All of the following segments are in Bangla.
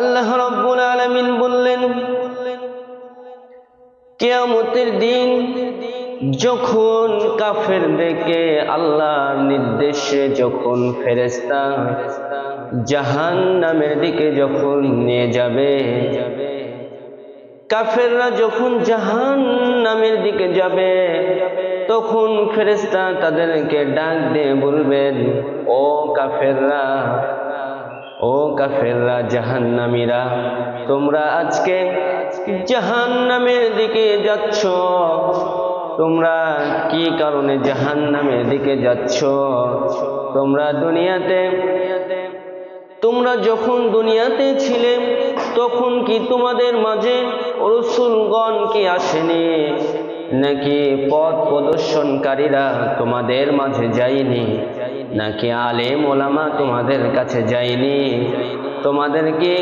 আল্লাহ রব্বুল আলামিন বললেন, কেয়ামতের দিন যখন কাফের দেখে আল্লাহর নির্দেশে যখন ফেরেস্তা জাহান নামের দিকে যখন নিয়ে যাবে, কাফেররা যখন জাহান নামের দিকে যাবে, তখন ফেরেস্তা তাদেরকে ডাক দিয়ে বলবেন, ও কাফেররা ও কাফেররা জাহান্নামীরা, তোমরা আজকে জাহান্নামের দিকে যাচ্ছ। তোমরা কি কারণে জাহান্নামের দিকে যাচ্ছ? তোমরা দুনিয়াতে, তোমরা যখন দুনিয়াতে ছিলে, তখন কি তোমাদের মাঝে রসুলগণ কি আসেনি? নাকি পথ প্রদর্শনকারীরা তোমাদের মাঝে যায়নি? নাকি আলেম ওলামা তোমাদের কাছে যায়নি? তোমাদেরকে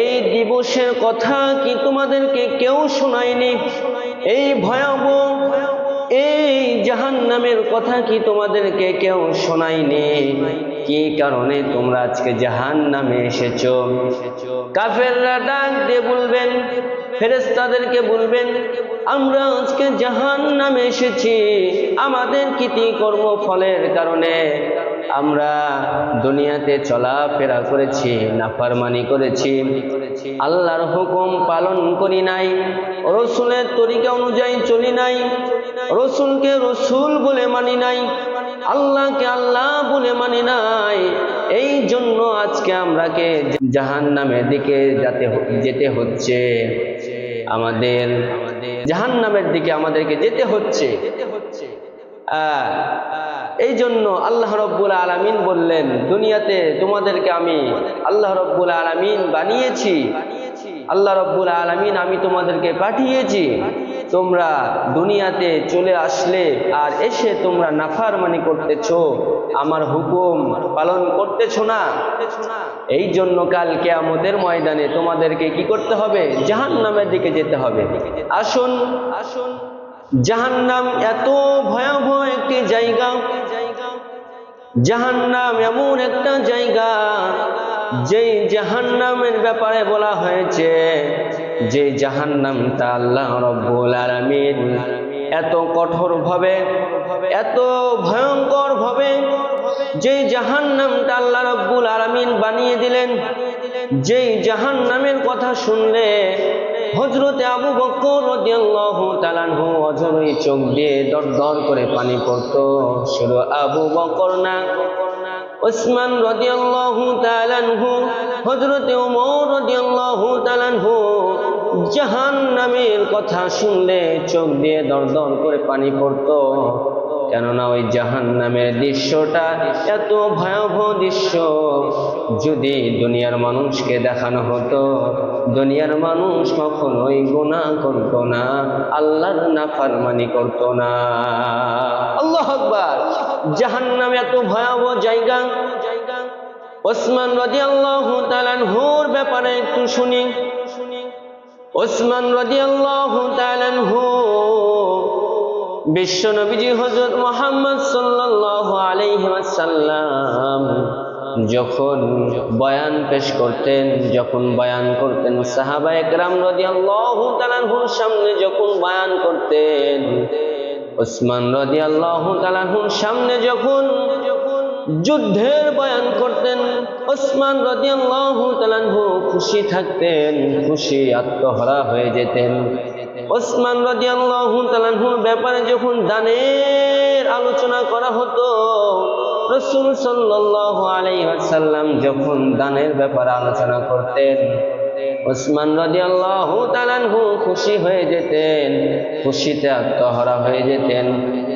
এই দিবসের কথা কি তোমাদেরকে কেউ শোনায়নি? এই ভয়াবহ, এই জাহান নামের কথা কি তোমাদেরকে কেউ শোনায়নি? কি কারণে তোমরা আজকে জাহান নামে এসেছ? কাফেররা ডাক দিয়ে বলবেন ফেরেস্তাদেরকে বলবেন, আমরা আজকে জাহান নামে এসেছি, আমাদের কৃতি কর্ম ফলের কারণে। আমরা দুনিয়াতে চলাফেরা করেছি, নাফারমানি করেছি, আল্লাহর হুকুম পালন করি নাই, রসুলের তরিকা অনুযায়ী চলি নাই, রসুলকে রসুল বলে মানি নাই, আল্লাহকে আল্লাহ বলে মানি জন্য আজকে আমরাকে জাহান নামের দিকে যাতে যেতে হচ্ছে। আমাদের জাহান নামের দিকে আমাদেরকে যেতে হচ্ছে। এই জন্য আল্লাহ রব্বুল আলামিন বললেন, দুনিয়াতে তোমাদেরকে আমি আল্লাহ রব্বুল আলামিন বানিয়েছি। আল্লাহ রব্বুল আলামিন আমি তোমাদেরকে পাঠিয়েছি। তোমরা দুনিয়াতে চলে আসলে আর এসে তোমরা নাফারমানি করতেছো, আমার হুকুম পালন করতেছো না। এই জন্য কাল কেয়ামতের ময়দানে তোমাদেরকে কি করতে হবে? জাহান নামের দিকে যেতে হবে। আসুন আসুন। জাহান্নাম এত ভয়াবহ একটি জায়গা। জাহান্নাম এমন একটা জায়গা, যেই জাহান্নামের ব্যাপারে বলা হয়েছে যে জাহান্নামটা আল্লাহ রব্বুল আলামিন এত কঠোর ভাবে এত ভয়ঙ্কর ভাবে যে জাহান্নামটা আল্লাহ রব্বুল আলামিন বানিয়ে দিলেন, যেই জাহান্নামের কথা শুনলে হজরতে আবু বকর রাদিয়াল্লাহু তাআলাহু অঝরই চোখ দিয়ে দরদর করে পানি পড়তো। শুধু আবু বকর না ওসমান রাদিয়াল্লাহু তাআলাহু হযরতে ওমর রাদিয়াল্লাহু তাআলাহু জাহান্নামের কথা শুনলে চোখ দিয়ে দরদর করে পানি পড়তো। কেননা ওই জাহান্নামের দৃশ্যটা এত ভয়াবহ দৃশ্য, যদি দুনিয়ার মানুষকে দেখানো হতো, দুনিয়ার মানুষ কখনোই গুণা করতো না, আল্লাহর নাফরমানি করতো না। আল্লাহ আকবার! জাহান্নাম এত ভয়াবহ জায়গা। ওসমান রাদিয়াল্লাহু তাআলার ব্যাপারে একটু শুনি শুনি। ওসমান রাদিয়াল্লাহু তাআলাহু বিশ্ব নবীজি হযরত মুহাম্মদ সাল্লাল্লাহু আলাইহি ওয়াসাল্লাম যখন বয়ান পেশ করতেন, যখন বয়ান করতেন, সাহাবা একরাম রাদিয়াল্লাহু তাআলার সামনে যখন বয়ান করতেন, ওসমান রাদিয়াল্লাহু তাআলার সামনে যখন যুদ্ধের বয়ান করতেন। ওসমান রাদিয়াল্লাহু তাআলাহু খুশি থাকতেন, খুশি আত্মহারা হয়ে যেতেন। ওসমান রাদিয়াল্লাহু তাআলাহুর ব্যাপারে যখন দানের আলোচনা করা হতো, রসুল সাল্লাল্লাহু আলাইহি ওয়াসাল্লাম যখন দানের ব্যাপারে আলোচনা করতেন, ওসমান রাদিয়াল্লাহু তাআলাহু খুশি হয়ে যেতেন, খুশিতে আত্মহারা হয়ে যেতেন।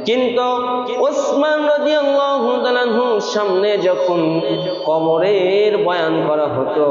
কিন্তু ওসমান সামনে যখন কবরের বয়ান করা হতো